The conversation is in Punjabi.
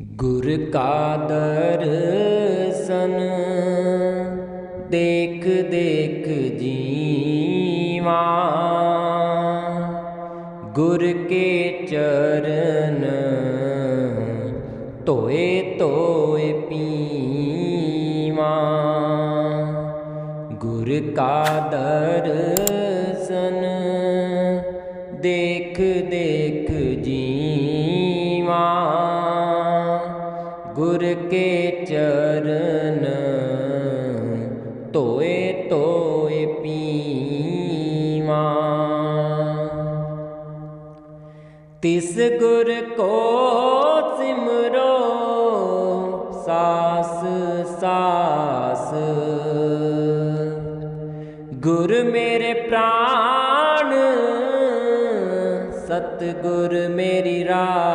ਗੁਰ ਕਾ ਦਰਸ਼ਨ ਦੇਖ ਦੇਖ ਜੀਵਾ। ਗੁਰ ਕੇ ਚਰਨ ਤੋਏ ਧੋਏ ਪੀਵਾ। ਗੁਰ ਕਾ ਦਰਸ਼ਨ ਦੇਖ ਦੇਖ ਜੀਵਾ। ਗੁਰ ਕੇ ਚਰਨ ਧੋਏ ਧੋਏ ਪੀਵਾ। ਤਿਸ ਗੁਰ ਕੋ ਸਿਮਰੋ, ਸਾਸ ਸਾਸ। ਗੁਰ ਮੇਰੇ ਪ੍ਰਾਣ ਸਤ ਗੁਰ ਮੇਰੀ ਰਾ